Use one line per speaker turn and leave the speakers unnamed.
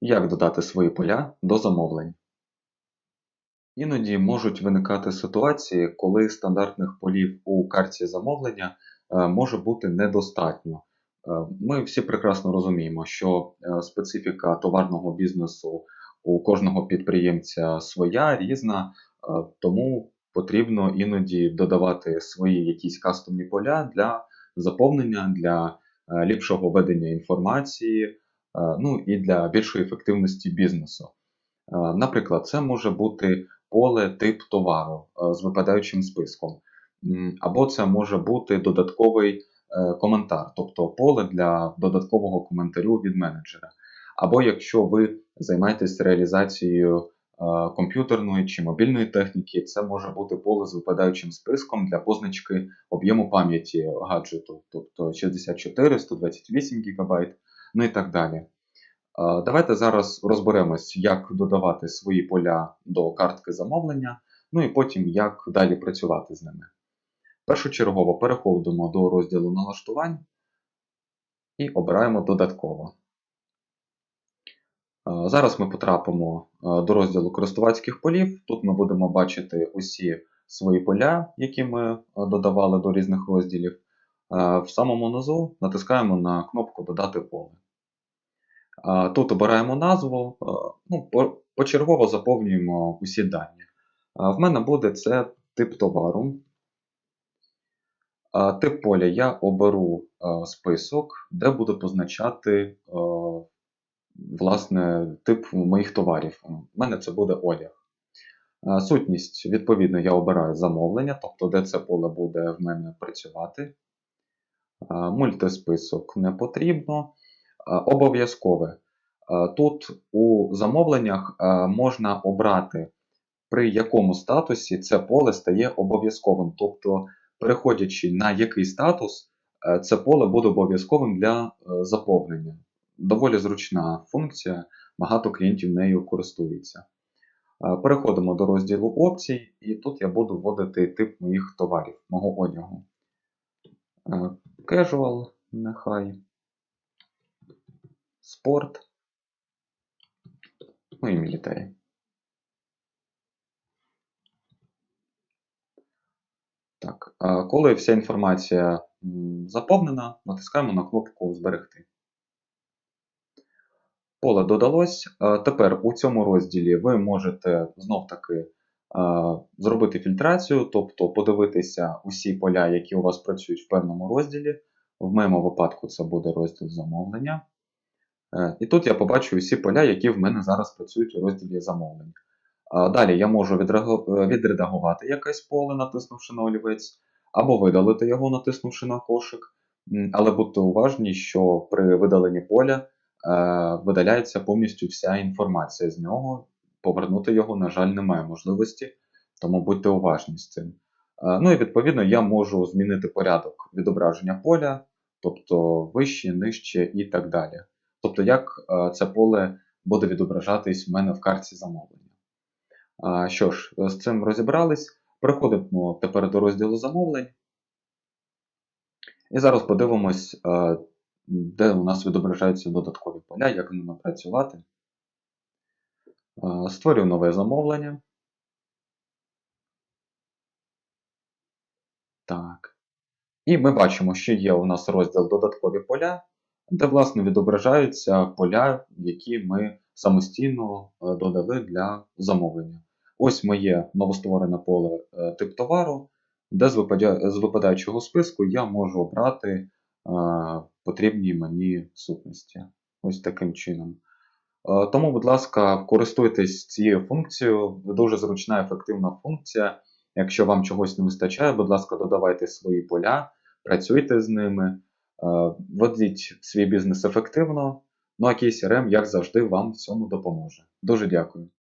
Як додати свої поля до замовлень? Іноді можуть виникати ситуації, коли стандартних полів у карті замовлення е, може бути недостатньо. Е, Ми всі прекрасно розуміємо, що е, специфіка товарного бізнесу у кожного підприємця своя, різна, тому потрібно іноді додавати свої якісь кастомні поля для заповнення, для е, ліпшого ведення інформації, е, ну і для більшої ефективності бізнесу. Е, Наприклад, це може бути поле тип товару з випадаючим списком, або це може бути додатковий коментар, тобто поле для додаткового коментарю від менеджера. Або якщо ви займаєтесь реалізацією комп'ютерної чи мобільної техніки, це може бути поле з випадаючим списком для позначки об'єму пам'яті гаджету, тобто 64, 128 ГБ, ну і так далі. Е, Давайте зараз розберемось, як додавати свої поля до картки замовлення, ну і потім як далі працювати з ними. Першочергово переходимо до розділу налаштувань і обираємо додатково. Е, Зараз ми потрапимо е, до розділу користувацьких полів. Тут ми будемо бачити усі свої поля, які ми е, додавали до різних розділів. В самому низу натискаємо на кнопку Додати поле. Тут обираємо назву, ну, почергово заповнюємо усі дані. В мене буде це тип товару. Тип поля я оберу список, де буду позначати власне, тип моїх товарів. У мене це буде одяг. Сутність, відповідно, я обираю замовлення, тобто де це поле буде в мене працювати. А, Мультисписок не потрібно. Обов'язкове. Е, Тут у замовленнях е, можна обрати, при якому статусі це поле стає обов'язковим. Тобто, переходячи на який статус, е, це поле буде обов'язковим для е, заповнення. Доволі зручна функція, багато клієнтів нею користуються. Е, Переходимо до розділу опцій, і тут я буду вводити тип моїх товарів, мого одягу. Е, Casual, нехай. Спорт. Ну і мілітарі. Так, коли вся інформація заповнена, натискаємо на кнопку Зберегти. Поле додалось. Е, Тепер у цьому розділі ви можете знов-таки е, зробити фільтрацію, тобто подивитися усі поля, які у вас працюють в певному розділі. В моєму випадку це буде розділ замовлення. Е, І тут я побачу усі поля, які в мене зараз працюють у розділі замовлень. А Далі я можу відредагувати якесь поле, натиснувши на олівець, або видалити його, натиснувши на кошик. Але будьте уважні, що при видаленні поля видаляється повністю вся інформація з нього. Повернути його, на жаль, немає можливості, тому будьте уважні з цим. Е, Ну і відповідно я можу змінити порядок відображення поля, тобто вище, нижче і так далі. Тобто, як е, це поле буде відображатись в мене в карті замовлення. Що ж, з цим розібрались. Переходимо тепер до розділу замовлень. І зараз подивимось, е, де у нас відображаються додаткові поля, як ними працювати. Е, Створюю нове замовлення. Так. І ми бачимо, що є у нас розділ додаткові поля, де, власне, відображаються поля, які ми самостійно е, додали для замовлення. Ось моє новостворене поле е, тип товару, де з випадаючого списку я можу обрати е, потрібні мені сутності. Ось таким чином. Е, Тому, будь ласка, користуйтесь цією функцією. Дуже зручна ефективна функція. Якщо вам чогось не вистачає, будь ласка, додавайте свої поля, працюйте з ними, е, ведіть свій бізнес ефективно. Ну а KCRM, як завжди, вам в цьому допоможе. Дуже дякую.